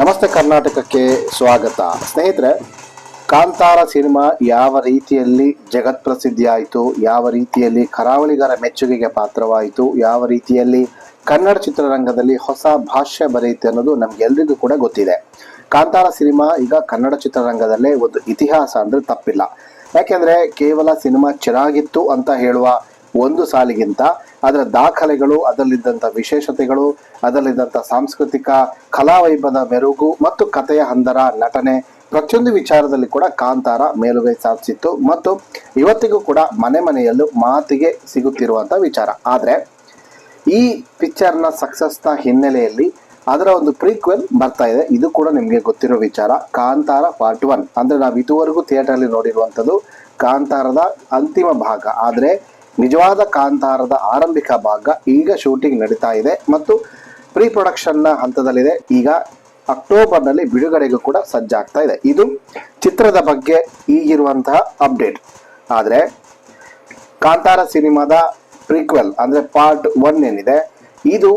ನಮಸ್ತೆ ಕರ್ನಾಟಕಕ್ಕೆ ಸ್ವಾಗತ. ಸ್ನೇಹಿತರೆ, ಕಾಂತಾರ ಸಿನಿಮಾ ಯಾವ ರೀತಿಯಲ್ಲಿ ಜಗತ್ ಪ್ರಸಿದ್ಧಿಯಾಯಿತು, ಯಾವ ರೀತಿಯಲ್ಲಿ ಕರಾವಳಿಗರ ಮೆಚ್ಚುಗೆಗೆ ಪಾತ್ರವಾಯಿತು, ಯಾವ ರೀತಿಯಲ್ಲಿ ಕನ್ನಡ ಚಿತ್ರರಂಗದಲ್ಲಿ ಹೊಸ ಭಾಷ್ಯ ಬರೆಯುತ್ತೆ ಅನ್ನೋದು ನಮ್ಗೆಲ್ರಿಗೂ ಕೂಡ ಗೊತ್ತಿದೆ. ಕಾಂತಾರ ಸಿನಿಮಾ ಈಗ ಕನ್ನಡ ಚಿತ್ರರಂಗದಲ್ಲೇ ಒಂದು ಇತಿಹಾಸ ಅಂದ್ರೆ ತಪ್ಪಿಲ್ಲ. ಯಾಕೆಂದ್ರೆ ಕೇವಲ ಸಿನಿಮಾ ಚೆನ್ನಾಗಿತ್ತು ಅಂತ ಹೇಳುವ ಒಂದು ಸಾಲಿಗಿಂತ ಅದರ ದಾಖಲೆಗಳು ಅದರಲ್ಲಿದ್ದಂಥ ವಿಶೇಷತೆಗಳು ಅದರಲ್ಲಿದ್ದಂಥ ಸಾಂಸ್ಕೃತಿಕ ಕಲಾವೈಭದ ಮೆರುಗು ಮತ್ತು ಕಥೆಯ ಹಂದರ ನಟನೆ, ಪ್ರತಿಯೊಂದು ವಿಚಾರದಲ್ಲಿ ಕೂಡ ಕಾಂತಾರ ಮೇಲುಗೈ ಸಾಧಿಸಿತ್ತು. ಮತ್ತು ಇವತ್ತಿಗೂ ಕೂಡ ಮನೆ ಮನೆಯಲ್ಲೂ ಮಾತಿಗೆ ಸಿಗುತ್ತಿರುವಂಥ ವಿಚಾರ. ಆದರೆ ಈ ಪಿಕ್ಚರ್ನ ಸಕ್ಸಸ್ನ ಹಿನ್ನೆಲೆಯಲ್ಲಿ ಅದರ ಒಂದು ಪ್ರೀಕ್ವೆಲ್ ಬರ್ತಾ ಇದೆ. ಇದು ಕೂಡ ನಿಮಗೆ ಗೊತ್ತಿರೋ ವಿಚಾರ. ಕಾಂತಾರ ಪಾರ್ಟ್ ಒನ್ ಅಂದ್ರೆ ನಾವು ಇದುವರೆಗೂ ಅಲ್ಲಿ ನೋಡಿರುವಂಥದ್ದು ಕಾಂತಾರದ ಅಂತಿಮ ಭಾಗ. ಆದರೆ ನಿಜವಾದ ಕಾಂತಾರದ ಆರಂಭಿಕ ಭಾಗ ಈಗ ಶೂಟಿಂಗ್ ನಡೀತಾ ಇದೆ ಮತ್ತು ಪ್ರೀ ಪ್ರೊಡಕ್ಷನ್ನ ಹಂತದಲ್ಲಿದೆ. ಈಗ ಅಕ್ಟೋಬರ್ನಲ್ಲಿ ಬಿಡುಗಡೆಗೂ ಕೂಡ ಸಜ್ಜಾಗ್ತಾ ಇದೆ. ಇದು ಚಿತ್ರದ ಬಗ್ಗೆ ಈಗಿರುವಂತಹ ಅಪ್ಡೇಟ್. ಆದರೆ ಕಾಂತಾರ ಸಿನಿಮಾದ ಪ್ರೀಕ್ವೆಲ್ ಅಂದ್ರೆ ಪಾರ್ಟ್ ಒನ್ ಏನಿದೆ, ಇದು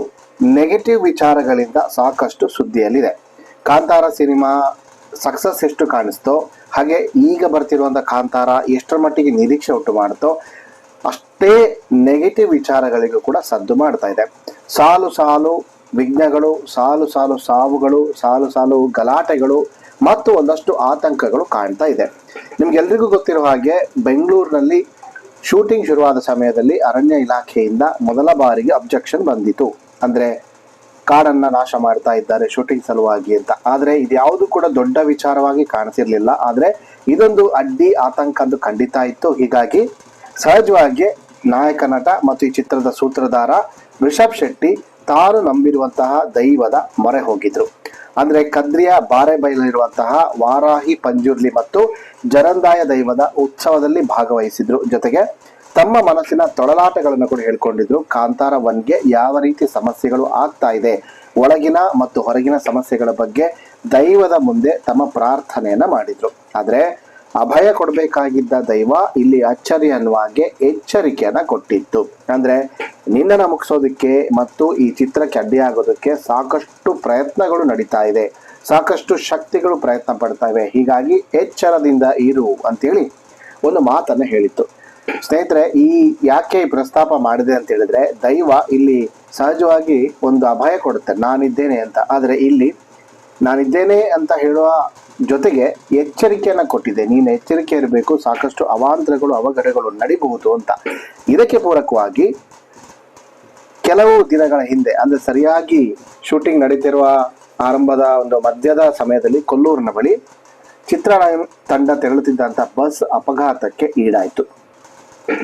ನೆಗೆಟಿವ್ ವಿಚಾರಗಳಿಂದ ಸಾಕಷ್ಟು ಸುದ್ದಿಯಲ್ಲಿದೆ. ಕಾಂತಾರ ಸಿನಿಮಾ ಸಕ್ಸಸ್ ಎಷ್ಟು ಕಾಣಿಸ್ತೋ, ಹಾಗೆ ಈಗ ಬರ್ತಿರುವಂಥ ಕಾಂತಾರ ಎಷ್ಟರ ಮಟ್ಟಿಗೆ ನಿರೀಕ್ಷೆ ಉಂಟು ಮಾಡುತ್ತೋ ಅಷ್ಟೇ ನೆಗೆಟಿವ್ ವಿಚಾರಗಳಿಗೂ ಕೂಡ ಸದ್ದು ಮಾಡ್ತಾ ಇದೆ. ಸಾಲು ಸಾಲು ವಿಘ್ನಗಳು, ಸಾಲು ಸಾಲು ಸಾವುಗಳು, ಸಾಲು ಸಾಲು ಗಲಾಟೆಗಳು ಮತ್ತು ಒಂದಷ್ಟು ಆತಂಕಗಳು ಕಾಣ್ತಾ ಇದೆ. ನಿಮ್ಗೆಲ್ರಿಗೂ ಗೊತ್ತಿರೋ ಹಾಗೆ ಬೆಂಗಳೂರಿನಲ್ಲಿ ಶೂಟಿಂಗ್ ಶುರುವಾದ ಸಮಯದಲ್ಲಿ ಅರಣ್ಯ ಇಲಾಖೆಯಿಂದ ಮೊದಲ ಬಾರಿಗೆ ಅಬ್ಜೆಕ್ಷನ್ ಬಂದಿತು ಅಂದ್ರೆ ಕಾಡನ್ನ ನಾಶ ಮಾಡ್ತಾ ಇದ್ದಾರೆ ಶೂಟಿಂಗ್ ಸಲುವಾಗಿ ಅಂತ. ಆದ್ರೆ ಇದ್ಯಾವುದು ಕೂಡ ದೊಡ್ಡ ವಿಚಾರವಾಗಿ ಕಾಣಿಸಿರ್ಲಿಲ್ಲ ಆದ್ರೆ ಇದೊಂದು ಅಡ್ಡಿ ಆತಂಕ ಅಂದು ಖಂಡಿತ ಇತ್ತು. ಹೀಗಾಗಿ ಸಹಜವಾಗಿ ನಾಯಕ ನಟ ಮತ್ತು ಈ ಚಿತ್ರದ ಸೂತ್ರಧಾರ ರಿಷಬ್ ಶೆಟ್ಟಿ ತಾನು ನಂಬಿರುವಂತಹ ದೈವದ ಮೊರೆ ಹೋಗಿದ್ರು. ಅಂದ್ರೆ ಕದ್ರಿಯ ಬಾರೆಬೈಲಿರುವಂತಹ ವಾರಾಹಿ ಪಂಜುರ್ಲಿ ಮತ್ತು ಜರಂದಾಯ ದೈವದ ಉತ್ಸವದಲ್ಲಿ ಭಾಗವಹಿಸಿದ್ರು. ಜೊತೆಗೆ ತಮ್ಮ ಮನಸ್ಸಿನ ತೊಳಲಾಟಗಳನ್ನು ಕೂಡ ಹೇಳ್ಕೊಂಡಿದ್ರು. ಕಾಂತಾರ ಒನ್ಗೆ ಯಾವ ರೀತಿ ಸಮಸ್ಯೆಗಳು ಆಗ್ತಾ ಇದೆ, ಒಳಗಿನ ಮತ್ತು ಹೊರಗಿನ ಸಮಸ್ಯೆಗಳ ಬಗ್ಗೆ ದೈವದ ಮುಂದೆ ತಮ್ಮ ಪ್ರಾರ್ಥನೆಯನ್ನ ಮಾಡಿದ್ರು. ಆದ್ರೆ ಅಭಯ ಕೊಡಬೇಕಾಗಿದ್ದ ದೈವ ಇಲ್ಲಿ ಅಚ್ಚರಿ ಅನ್ನುವ ಹಾಗೆ ಎಚ್ಚರಿಕೆಯನ್ನ ಕೊಟ್ಟಿತ್ತು. ಅಂದ್ರೆ ನಿನ್ನನ್ನು ಮುಗಿಸೋದಕ್ಕೆ ಮತ್ತು ಈ ಚಿತ್ರಕ್ಕೆ ಅಡ್ಡಿಯಾಗೋದಕ್ಕೆ ಸಾಕಷ್ಟು ಪ್ರಯತ್ನಗಳು ನಡೀತಾ ಇದೆ. ಸಾಕಷ್ಟು ಶಕ್ತಿಗಳು ಪ್ರಯತ್ನ ಪಡ್ತಾ ಇವೆ. ಹೀಗಾಗಿ ಎಚ್ಚರದಿಂದ ಇರು ಅಂತೇಳಿ ಒಂದು ಮಾತನ್ನು ಹೇಳಿತ್ತು. ಸ್ನೇಹಿತರೆ, ಈ ಯಾಕೆ ಈ ಪ್ರಸ್ತಾಪ ಮಾಡಿದೆ ಅಂತ ಹೇಳಿದ್ರೆ, ದೈವ ಇಲ್ಲಿ ಸಹಜವಾಗಿ ಒಂದು ಅಭಯ ಕೊಡುತ್ತೆ. ನಾನಿದ್ದೇನೆ ಅಂತ. ಆದರೆ ಇಲ್ಲಿ ನಾನಿದ್ದೇನೆ ಅಂತ ಹೇಳುವ ಜೊತೆಗೆ ಎಚ್ಚರಿಕೆಯನ್ನು ಕೊಟ್ಟಿದೆ. ನೀನು ಎಚ್ಚರಿಕೆ ಇರಬೇಕು, ಸಾಕಷ್ಟು ಅವಾಂತರಗಳು, ಅವಘಡಗಳು ನಡಿಬಹುದು ಅಂತ. ಇದಕ್ಕೆ ಪೂರಕವಾಗಿ ಕೆಲವು ದಿನಗಳ ಹಿಂದೆ, ಅಂದ್ರೆ ಸರಿಯಾಗಿ ಶೂಟಿಂಗ್ ನಡೀತಿರುವ ಆರಂಭದ ಒಂದು ಮಧ್ಯದ ಸಮಯದಲ್ಲಿ ಕೊಲ್ಲೂರಿನ ಬಳಿ ಚಿತ್ರ ತಂಡ ತೆರಳುತ್ತಿದ್ದಂಥ ಬಸ್ ಅಪಘಾತಕ್ಕೆ ಈಡಾಯಿತು.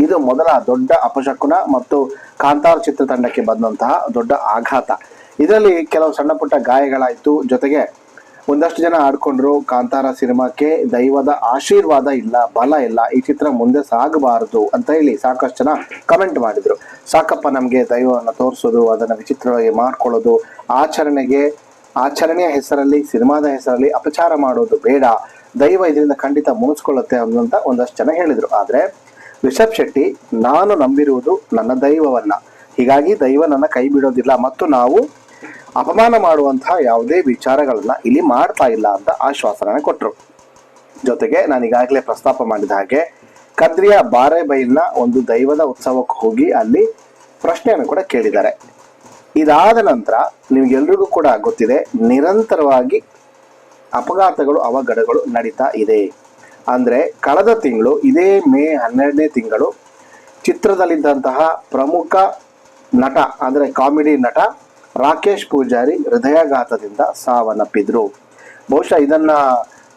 ಇದು ಮೊದಲ ದೊಡ್ಡ ಅಪಶಕುನ ಮತ್ತು ಕಾಂತಾರ ಚಿತ್ರತಂಡಕ್ಕೆ ಬಂದಂತಹ ದೊಡ್ಡ ಆಘಾತ. ಇದರಲ್ಲಿ ಕೆಲವು ಸಣ್ಣ ಪುಟ್ಟ ಗಾಯಗಳಾಯಿತು. ಜೊತೆಗೆ ಒಂದಷ್ಟು ಜನ ಆಡ್ಕೊಂಡ್ರು. ಕಾಂತಾರ ಸಿನಿಮಾಕ್ಕೆ ದೈವದ ಆಶೀರ್ವಾದ ಇಲ್ಲ, ಬಲ ಇಲ್ಲ. ಈ ಚಿತ್ರ ಮುಂದೆ ಸಾಗಬಾರದು ಅಂತ ಹೇಳಿ ಸಾಕಷ್ಟು ಜನ ಕಮೆಂಟ್ ಮಾಡಿದ್ರು. ಸಾಕಪ್ಪ ನಮಗೆ ದೈವವನ್ನು ತೋರಿಸೋದು, ಅದನ್ನು ವಿಚಿತ್ರವಾಗಿ ಮಾಡ್ಕೊಳ್ಳೋದು. ಆಚರಣೆಗೆ, ಆಚರಣೆಯ ಹೆಸರಲ್ಲಿ, ಸಿನಿಮಾದ ಹೆಸರಲ್ಲಿ ಅಪಚಾರ ಮಾಡೋದು ಬೇಡ. ದೈವ ಇದರಿಂದ ಖಂಡಿತ ಮುನಿಸ್ಕೊಳ್ಳುತ್ತೆ ಅನ್ನುವಂತ ಒಂದಷ್ಟು ಜನ ಹೇಳಿದ್ರು. ಆದ್ರೆ ರಿಷಬ್ ಶೆಟ್ಟಿ, ನಾನು ನಂಬಿರುವುದು ನನ್ನ ದೈವವನ್ನ. ಹೀಗಾಗಿ ದೈವ ನನ್ನ ಕೈ ಬಿಡೋದಿಲ್ಲ. ಮತ್ತು ನಾವು ಅಪಮಾನ ಮಾಡುವಂತಹ ಯಾವುದೇ ವಿಚಾರಗಳನ್ನ ಇಲ್ಲಿ ಮಾಡ್ತಾ ಇಲ್ಲ ಅಂತ ಆಶ್ವಾಸನೆ ಕೊಟ್ಟರು ಜೊತೆಗೆ ನಾನು ಈಗಾಗಲೇ ಪ್ರಸ್ತಾಪ ಮಾಡಿದ ಹಾಗೆ, ಕದ್ರಿಯ ಬಾರೆಬೈಲ್ನ ಒಂದು ದೈವದ ಉತ್ಸವಕ್ಕೆ ಹೋಗಿ ಅಲ್ಲಿ ಪ್ರಶ್ನೆಯನ್ನು ಕೂಡ ಕೇಳಿದ್ದಾರೆ. ಇದಾದ ನಂತರ ನಿಮ್ಗೆಲ್ರಿಗೂ ಕೂಡ ಗೊತ್ತಿದೆ, ನಿರಂತರವಾಗಿ ಅಪಘಾತಗಳು, ಅವಘಡಗಳು ನಡೀತಾ ಇದೆ. ಅಂದ್ರೆ ಕಳೆದ ತಿಂಗಳು, ಇದೇ ಮೇ ಹನ್ನೆರಡನೇ ತಿಂಗಳು ಚಿತ್ರದಲ್ಲಿದ್ದಂತಹ ಪ್ರಮುಖ ನಟ, ಅಂದ್ರೆ ಕಾಮಿಡಿ ನಟ ರಾಕೇಶ್ ಪೂಜಾರಿ ಹೃದಯಾಘಾತದಿಂದ ಸಾವನ್ನಪ್ಪಿದ್ರು. ಬಹುಶಃ ಇದನ್ನ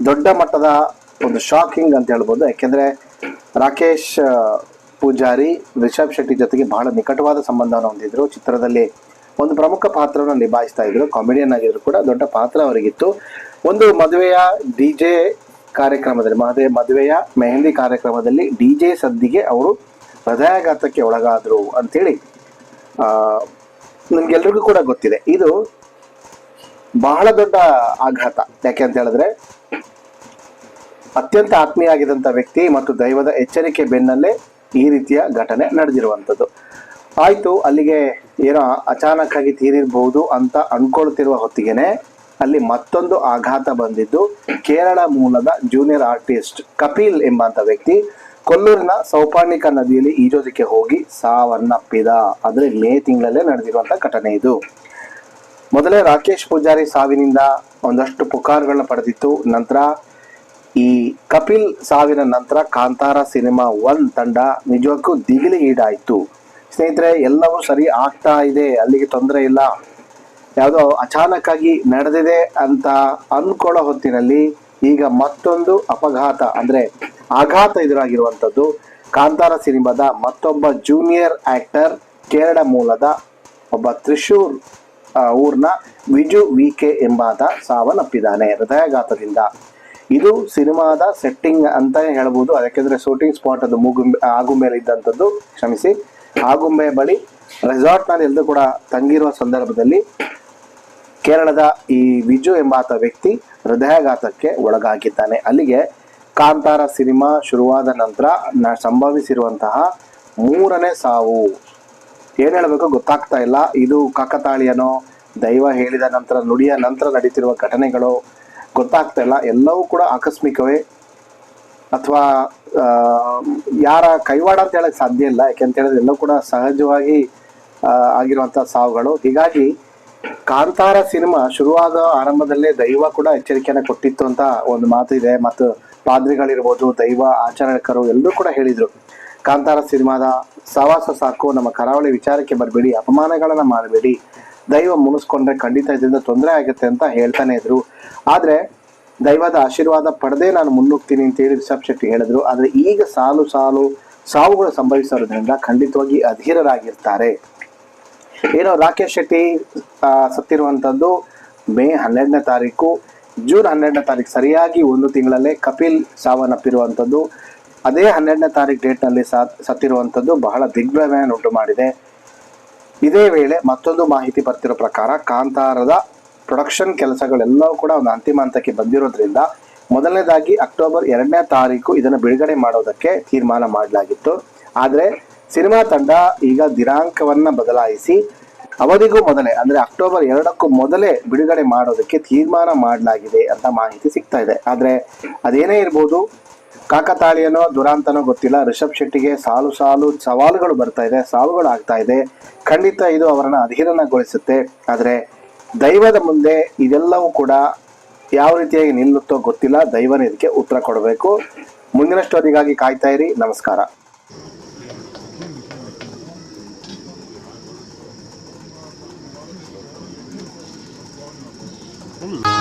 ದೊಡ್ಡ ಮಟ್ಟದ ಒಂದು ಶಾಕಿಂಗ್ ಅಂತ ಹೇಳ್ಬೋದು. ಯಾಕೆಂದ್ರೆ ರಾಕೇಶ್ ಪೂಜಾರಿ, ರಿಷಬ್ ಶೆಟ್ಟಿ ಜೊತೆಗೆ ಬಹಳ ನಿಕಟವಾದ ಸಂಬಂಧವನ್ನು ಹೊಂದಿದ್ರು. ಚಿತ್ರದಲ್ಲಿ ಒಂದು ಪ್ರಮುಖ ಪಾತ್ರವನ್ನು ನಿಭಾಯಿಸ್ತಾ ಇದ್ರು. ಕಾಮಿಡಿಯನ್ ಆಗಿದ್ರು ಕೂಡ ದೊಡ್ಡ ಪಾತ್ರ ಅವರಿಗಿತ್ತು. ಒಂದು ಮದುವೆಯ ಡಿ ಜೆ ಕಾರ್ಯಕ್ರಮದಲ್ಲಿ ಮದುವೆ ಮದುವೆಯ ಮೆಹಂದಿ ಕಾರ್ಯಕ್ರಮದಲ್ಲಿ ಡಿ ಜೆ ಸದ್ದಿಗೆ ಅವರು ಹೃದಯಾಘಾತಕ್ಕೆ ಒಳಗಾದ್ರು ಅಂತೇಳಿ, ಆ ನಿಮ್ಗೆಲ್ರಿಗೂ ಕೂಡ ಗೊತ್ತಿದೆ. ಇದು ಬಹಳ ದೊಡ್ಡ ಆಘಾತ. ಯಾಕೆ ಅಂತ ಹೇಳಿದ್ರೆ, ಅತ್ಯಂತ ಆತ್ಮೀಯ ಆಗಿದಂಥ ವ್ಯಕ್ತಿ ಮತ್ತು ದೈವದ ಎಚ್ಚರಿಕೆ ಬೆನ್ನಲ್ಲೇ ಈ ರೀತಿಯ ಘಟನೆ ನಡೆದಿರುವಂಥದ್ದು. ಆಯ್ತು, ಅಲ್ಲಿಗೆ ಏನೋ ಅಚಾನಕ್ ಆಗಿ ತೀರಿರ್ಬಹುದು ಅಂತ ಅನ್ಕೊಳ್ತಿರುವ ಹೊತ್ತಿಗೆನೆ ಅಲ್ಲಿ ಮತ್ತೊಂದು ಆಘಾತ ಬಂದಿದ್ದು, ಕೇರಳ ಮೂಲದ ಜೂನಿಯರ್ ಆರ್ಟಿಸ್ಟ್ ಕಪಿಲ್ ಎಂಬಂತ ವ್ಯಕ್ತಿ ಕೊಲ್ಲೂರಿನ ಸೌಪಾಣಿಕ ನದಿಯಲ್ಲಿ ಈಜೋದಕ್ಕೆ ಹೋಗಿ ಸಾವನ್ನಪ್ಪಿದ ಅಂದ್ರೆ ಮೇ ತಿಂಗಳಲ್ಲೇ ನಡೆದಿರುವಂತ ಘಟನೆ ಇದು. ಮೊದಲೇ ರಾಕೇಶ್ ಪೂಜಾರಿ ಸಾವಿನಿಂದ ಒಂದಷ್ಟು ಪುಕಾರ್ಗಳನ್ನ ಪಡೆದಿತ್ತು. ನಂತರ ಈ ಕಪಿಲ್ ಸಾವಿನ ನಂತರ ಕಾಂತಾರ ಸಿನಿಮಾ ಒನ್ ತಂಡ ನಿಜಕ್ಕೂ ದಿಗಿಲಿ ಈಡಾಯಿತು. ಸ್ನೇಹಿತರೆ, ಎಲ್ಲವೂ ಸರಿ ಆಗ್ತಾ ಇದೆ. ಅಲ್ಲಿಗೆ ತೊಂದರೆ ಇಲ್ಲ. ಯಾವುದೋ ಅಚಾನಕ್ ಆಗಿ ನಡೆದಿದೆ ಅಂತ ಅನ್ಕೊಳ್ಳೋ ಹೊತ್ತಿನಲ್ಲಿ ಈಗ ಮತ್ತೊಂದು ಅಪಘಾತ. ಅಂದ್ರೆ ಆಘಾತ ಎದುರಾಗಿರುವಂಥದ್ದು. ಕಾಂತಾರ ಸಿನಿಮಾದ ಮತ್ತೊಬ್ಬ ಜೂನಿಯರ್ ಆಕ್ಟರ್ ಕೇರಳ ಮೂಲದ ಒಬ್ಬ ತ್ರಿಶೂರ್ ಊರ್ನ ವಿಜು ವಿ ಕೆ ಎಂಬಾತ ಸಾವನ್ನಪ್ಪಿದ್ದಾನೆ ಹೃದಯಾಘಾತದಿಂದ. ಇದು ಸಿನಿಮಾದ ಸೆಟ್ಟಿಂಗ್ ಅಂತ ಹೇಳ್ಬೋದು. ಅದಕ್ಕೆಂದ್ರೆ ಶೂಟಿಂಗ್ ಸ್ಪಾಟ್ ಅದು ಮೂಗುಂಬೆ ಆಗುಂಬೆಯಲ್ಲಿ ಇದ್ದಂಥದ್ದು, ಕ್ಷಮಿಸಿ. ಆಗುಂಬೆ ಬಳಿ ರೆಸಾರ್ಟ್ನಲ್ಲಿ ಎಲ್ಲರೂ ಕೂಡ ತಂಗಿರುವ ಸಂದರ್ಭದಲ್ಲಿ ಕೇರಳದ ಈ ವಿಜು ಎಂಬಾತ ವ್ಯಕ್ತಿ ಹೃದಯಾಘಾತಕ್ಕೆ ಒಳಗಾಗಿದ್ದಾನೆ. ಅಲ್ಲಿಗೆ ಕಾಂತಾರ ಸಿನಿಮಾ ಶುರುವಾದ ನಂತರ ಸಂಭವಿಸಿರುವಂತಹ ಮೂರನೇ ಸಾವು. ಏನ್ ಹೇಳಬೇಕು ಗೊತ್ತಾಗ್ತಾ ಇಲ್ಲ. ಇದು ಕಾಕತಾಳಿಯನೋ, ದೈವ ಹೇಳಿದ ನಂತರ, ನುಡಿಯ ನಂತರ ನಡೀತಿರುವ ಘಟನೆಗಳು ಗೊತ್ತಾಗ್ತಾ ಇಲ್ಲ. ಎಲ್ಲವೂ ಕೂಡ ಆಕಸ್ಮಿಕವೇ. ಅಥವಾ ಯಾರ ಕೈವಾಡ ಅಂತ ಹೇಳಕ್ ಸಾಧ್ಯ ಇಲ್ಲ. ಯಾಕೆಂತ ಹೇಳಿದ್ರೆ ಎಲ್ಲವೂ ಕೂಡ ಸಹಜವಾಗಿ ಆಗಿರುವಂಥ ಸಾವುಗಳು. ಹೀಗಾಗಿ, ಕಾಂತಾರ ಸಿನಿಮಾ ಶುರುವಾದ ಆರಂಭದಲ್ಲೇ ದೈವ ಕೂಡ ಎಚ್ಚರಿಕೆಯನ್ನು ಕೊಟ್ಟಿತ್ತು ಅಂತ ಒಂದು ಮಾತು ಇದೆ. ಮತ್ತು ಪಾದ್ರಿಗಳಿರ್ಬೋದು, ದೈವ, ಆಚರಣಕರು ಎಲ್ಲರೂ ಕೂಡ ಹೇಳಿದರು. ಕಾಂತಾರ ಸಿನಿಮಾದ ಸವಾಸ ಸಾಕು, ನಮ್ಮ ಕರಾವಳಿ ವಿಚಾರಕ್ಕೆ ಬರಬೇಡಿ, ಅಪಮಾನಗಳನ್ನು ಮಾಡಬೇಡಿ, ದೈವ ಮುನಿಸ್ಕೊಂಡ್ರೆ ಖಂಡಿತ ಇದರಿಂದ ತೊಂದರೆ ಆಗುತ್ತೆ ಅಂತ ಹೇಳ್ತಾನೆ ಇದ್ರು. ಆದರೆ, ದೈವದ ಆಶೀರ್ವಾದ ಪಡೆದೇ ನಾನು ಮುನ್ನುಗ್ತೀನಿ ಅಂತ ಹೇಳಿ ರಿಷಬ್ ಶೆಟ್ಟಿ ಹೇಳಿದ್ರು. ಆದರೆ ಈಗ ಸಾಲು ಸಾಲು ಸಾವುಗಳು ಸಂಭವಿಸೋದ್ರಿಂದ ಖಂಡಿತವಾಗಿ ಅಧೀರರಾಗಿರ್ತಾರೆ. ಏನೋ ರಾಕೇಶ್ ಶೆಟ್ಟಿ ಸತ್ತಿರುವಂಥದ್ದು ಮೇ ಹನ್ನೆರಡನೇ ತಾರೀಕು. ಜೂನ್ ಹನ್ನೆರಡನೇ ತಾರೀಕು ಸರಿಯಾಗಿ ಒಂದು ತಿಂಗಳಲ್ಲೇ ಕಪಿಲ್ ಸಾವನ್ನಪ್ಪಿರುವಂಥದ್ದು. ಅದೇ ಹನ್ನೆರಡನೇ ತಾರೀಕು ಡೇಟ್ನಲ್ಲಿ ಸತ್ತಿರುವಂಥದ್ದು ಬಹಳ ದಿಗ್ಭ್ರಮೆಯನ್ನು ಉಂಟು ಮಾಡಿದೆ ಇದೇ ವೇಳೆ ಮತ್ತೊಂದು ಮಾಹಿತಿ ಬರ್ತಿರೋ ಪ್ರಕಾರ ಕಾಂತಾರದ ಪ್ರೊಡಕ್ಷನ್ ಕೆಲಸಗಳೆಲ್ಲವೂ ಕೂಡ ಒಂದು ಅಂತಿಮ ಹಂತಕ್ಕೆ ಬಂದಿರೋದ್ರಿಂದ ಮೊದಲನೇದಾಗಿ ಅಕ್ಟೋಬರ್ ಎರಡನೇ ತಾರೀಕು ಇದನ್ನು ಬಿಡುಗಡೆ ಮಾಡೋದಕ್ಕೆ ತೀರ್ಮಾನ ಮಾಡಲಾಗಿತ್ತು. ಆದರೆ ಸಿನಿಮಾ ತಂಡ ಈಗ ದಿನಾಂಕವನ್ನು ಬದಲಾಯಿಸಿ ಅವಧಿಗೂ ಮೊದಲೇ, ಅಂದ್ರೆ ಅಕ್ಟೋಬರ್ ಎರಡಕ್ಕೂ ಮೊದಲೇ ಬಿಡುಗಡೆ ಮಾಡೋದಕ್ಕೆ ತೀರ್ಮಾನ ಮಾಡಲಾಗಿದೆ ಅಂತ ಮಾಹಿತಿ ಸಿಗ್ತಾ ಇದೆ. ಆದ್ರೆ ಅದೇನೇ ಇರ್ಬೋದು, ಕಾಕತಾಳಿಯನೋ ದುರಾಂತನೋ ಗೊತ್ತಿಲ್ಲ. ರಿಷಬ್ ಶೆಟ್ಟಿಗೆ ಸಾಲು ಸಾಲು ಸವಾಲುಗಳು ಬರ್ತಾ ಇದೆ ಸಾವುಗಳು ಆಗ್ತಾ ಇದೆ. ಖಂಡಿತ ಇದು ಅವರನ್ನ ಅಧೀನಗೊಳಿಸುತ್ತೆ ಆದ್ರೆ ದೈವದ ಮುಂದೆ ಇದೆಲ್ಲವೂ ಕೂಡ ಯಾವ ರೀತಿಯಾಗಿ ನಿಲ್ಲುತ್ತೋ ಗೊತ್ತಿಲ್ಲ. ದೈವನೇ ಇದಕ್ಕೆ ಉತ್ತರ ಕೊಡಬೇಕು. ಮುಂದಿನ ಸ್ಟೋರಿಗಾಗಿ ಕಾಯ್ತಾ ಇರಿ. ನಮಸ್ಕಾರ. Ooh.